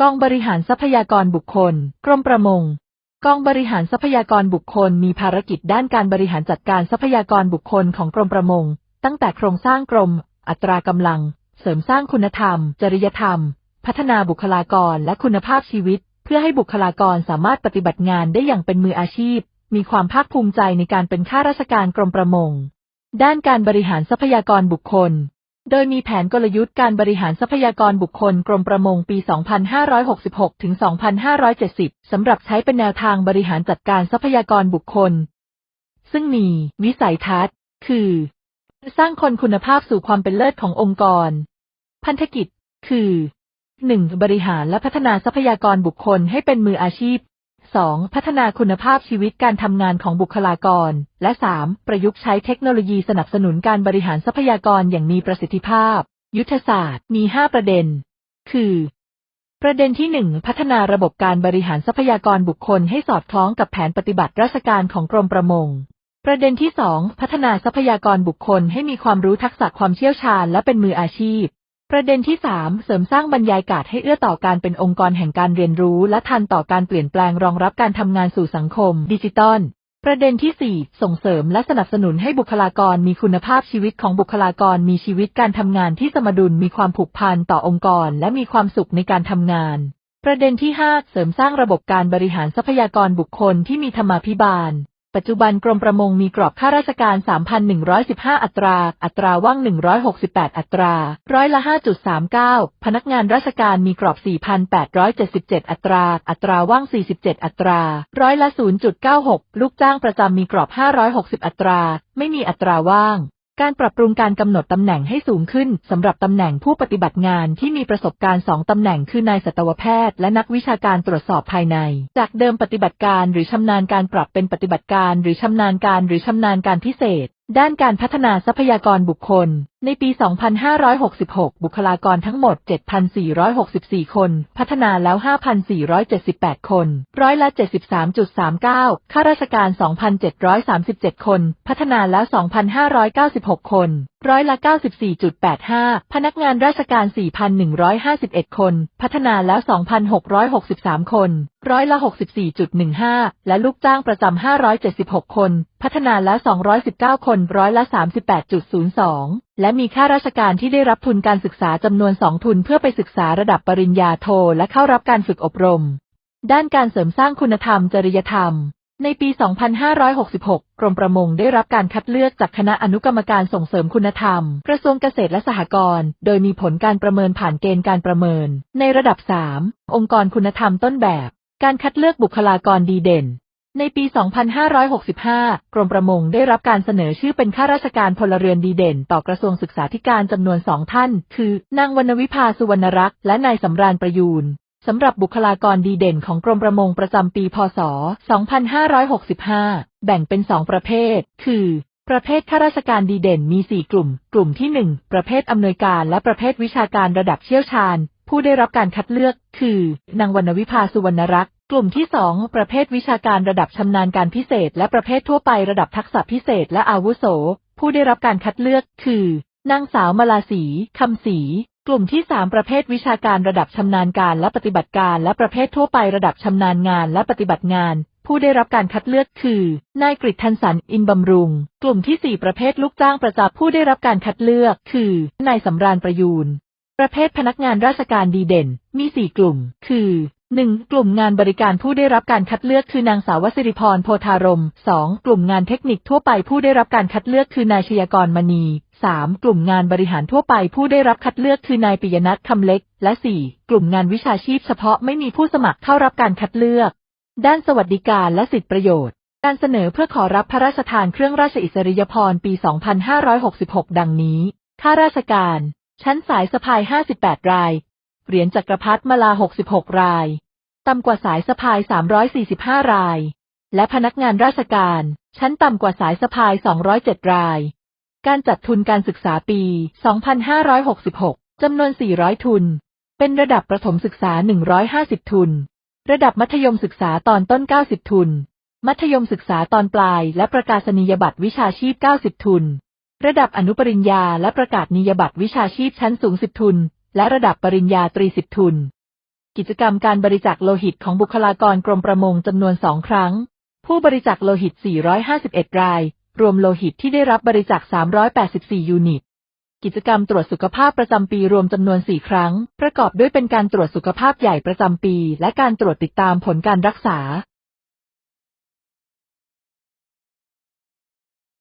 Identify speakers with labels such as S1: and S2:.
S1: กองบริหารทรัพยากรบุคคล กรมประมง กองบริหารทรัพยากรบุคคลมีภารกิจด้านการบริหารจัดการทรัพยากรบุคคลของกรมประมง ตั้งแต่โครงสร้างกรม อัตรากำลัง เสริมสร้างคุณธรรม จริยธรรม พัฒนาบุคลากรและคุณภาพชีวิต เพื่อให้บุคลากรสามารถปฏิบัติงานได้อย่างเป็นมืออาชีพ มีความภาคภูมิใจในการเป็นข้าราชการกรมประมง ด้านการบริหารทรัพยากรบุคคล โดยมีแผนกลยุทธ์การบริหารทรัพยากรบุคคลกรมประมงปี 2566 ถึง 2570 สำหรับใช้เป็นแนวทางบริหารจัดการทรัพยากรบุคคล ซึ่งมี วิสัยทัศน์ คือ สร้างคนคุณภาพสู่ความเป็นเลิศขององค์กร พันธกิจ คือ 1. บริหารและพัฒนาทรัพยากรบุคคลให้เป็นมืออาชีพ 2. พัฒนาคุณภาพชีวิตการทำงานของบุคลากร และ 3. ประยุกต์ใช้เทคโนโลยีสนับสนุนการบริหารทรัพยากรอย่างมีประสิทธิภาพ ยุทธศาสตร์มี 5 ประเด็น คือ ประเด็นที่ 1 พัฒนาระบบการบริหารทรัพยากรบุคคลให้สอดคล้องกับแผนปฏิบัติราชการของกรมประมง ประเด็นที่ 2 พัฒนาทรัพยากรบุคคลให้มีความรู้ทักษะความเชี่ยวชาญและเป็นมืออาชีพ ประเด็นที่ 3 เสริมสร้างบรรยากาศให้เอื้อต่อการเป็นองค์กรแห่งการเรียนรู้ และทันต่อการเปลี่ยนแปลงรองรับการทำงานสู่สังคม ดิจิตอล ประเด็นที่ 4 ส่งเสริมและสนับสนุนให้บุคลากรมีคุณภาพชีวิตของบุคลากรมีชีวิตการทำงานที่สมดุลมีความผูกพันต่อองค์กร และมีความสุขในการทำงาน ประเด็นที่ 5 เสริมสร้างระบบการบริหารทรัพยากรบุคคลที่มีธรรมาภิบาล ปัจจุบันกรมประมงมีกรอบค่าราชการ 3,115 อัตรา อัตราว่าง 168 อัตรา ร้อยละ 5.39 พนักงานราชการมีกรอบ 4,877 อัตรา อัตราว่าง 47 อัตรา ร้อยละ 0.96 ลูกจ้างประจำมีกรอบ 560 อัตรา ไม่มีอัตราว่าง การปรับปรุงการกำหนดตำแหน่งให้สูงขึ้นสำหรับตำแหน่งผู้ปฏิบัติงานที่มีประสบการณ์สองตำแหน่งคือนายสัตวแพทย์และนักวิชาการตรวจสอบภายใน จากเดิมปฏิบัติการหรือชำนาญการปรับเป็นปฏิบัติการหรือชำนาญการหรือชำนาญการพิเศษ ด้านการพัฒนาทรัพยากรบุคคล ในปี 2566 บุคลากรทั้งหมด 7,464 คน พัฒนาแล้ว 5,478 คน ร้อยละ 73.39 ข้าราชการ 2,737 คน พัฒนาแล้ว 2,596 คน ร้อยละ 94.85 พนักงานราชการ 4,151 คน พัฒนาแล้ว 2,663 คน ร้อยละ 64.15 และลูกจ้างประจำ 576 คน พัฒนาแล้ว 219 คน ร้อยละ 38.02และมีข้าราชการที่ได้รับทุนการศึกษาจำนวน2ทุนเพื่อไปศึกษาระดับปริญญาโทและเข้ารับการฝึกอบรม ด้านการเสริมสร้างคุณธรรมจริยธรรม ในปี 2566 กรมประมงได้รับการคัดเลือกจากคณะอนุกรรมการส่งเสริมคุณธรรม กระทรวงเกษตรและสหกรณ์ โดยมีผลการประเมินผ่านเกณฑ์การประเมิน ในระดับ 3 องค์กรคุณธรรมต้นแบบ การคัดเลือกบุคลากรดีเด่น ในปี 2565 กรมประมงได้รับการเสนอชื่อเป็นข้าราชการพลเรือนดีเด่น ต่อกระทรวงศึกษาธิการจำนวนสองท่าน คือ นางวรรณวิภาสุวรรณรักษ์และนายสำราญประยูนสำหรับบุคลากรดีเด่นของกรมประมงประจำปี พศ 2565 แบ่งเป็น2ประเภท คือ ประเภทข้าราชการดีเด่นมี 4 กลุ่ม กลุ่มที่ 1 ประเภทอำนวยการและประเภทวิชาการระดับเชี่ยวชาญ ผู้ได้รับการคัดเลือก คือ นางวรรณวิภาสุวรรณรักษ์ ลุ่มที่ 2 ประเภทวิชาการระดับชำนาญการพิเศษ และประเภททั่วไประดับทักษะพิเศษ และอาวุโส ผู้ได้รับการคัดเลือก คือนางสาวมาลาสีคำศรีกลุ่มที่ 3 ประเภทวิชาการระดับชำนาญการและปฏิบัติการ และประเภททั่วไประดับชำนาญงานและปฏิบัติงาน ผู้ได้รับการคัดเลือกคือ นายกฤษทันสันอินบำรุง กลุ่มที่ 4 ประเภทลูกจ้างประจำผู้ได้รับการคัดเลือก คือนายสำราญประยูนประเภทพนักงานราชการดีเด่น มี 4 กลุ่ม คือ 1. กลุ่มงานบริการผู้ได้รับการคัดเลือกคือนางสาวสิริพรโพธารม 2. กลุ่มงานเทคนิคทั่วไปผู้ได้รับการคัดเลือกคือนายชยากรมณี 3. กลุ่มงานบริหารทั่วไปผู้ได้รับคัดเลือกคือนายปิยนัทคำเล็ก และ 4. กลุ่มงานวิชาชีพเฉพาะไม่มีผู้สมัครเข้ารับการคัดเลือก ด้านสวัสดิการและสิทธิประโยชน์ การเสนอเพื่อขอรับพระราชทานเครื่องราชอิสริยาภรปี 2566 ดังนี้ ข้าราชการ ชั้นสายสะพาย 58 ราย เหรียญจักรพรรดิมาลา 66 ราย ต่ำกว่าสายสะพาย 345 ราย และพนักงานราชการ ชั้นต่ำกว่าสายสะพาย 207 ราย การจัดทุนการศึกษาปี 2566 จำนวน 400 ทุน เป็นระดับประถมศึกษา 150 ทุน ระดับมัธยมศึกษาตอนต้น 90 ทุน มัธยมศึกษาตอนปลาย และประกาศนียบัตรวิชาชีพ 90 ทุนระดับอนุปริญญาและประกาศนียบัตรวิชาชีพชั้นสูง10ทุน และระดับปริญญาตรี10ทุน กิจกรรมการบริจาคโลหิตของบุคลากรกรมประมงจำนวนสองครั้ง ผู้บริจาคโลหิต 451 ราย รวมโลหิตที่ได้รับบริจาค 384 ยูนิต กิจกรรมตรวจสุขภาพประจำปีรวมจำนวน 4 ครั้ง ประกอบด้วยเป็นการตรวจสุขภาพใหญ่ประจำปี และการตรวจติดตามผลการรักษา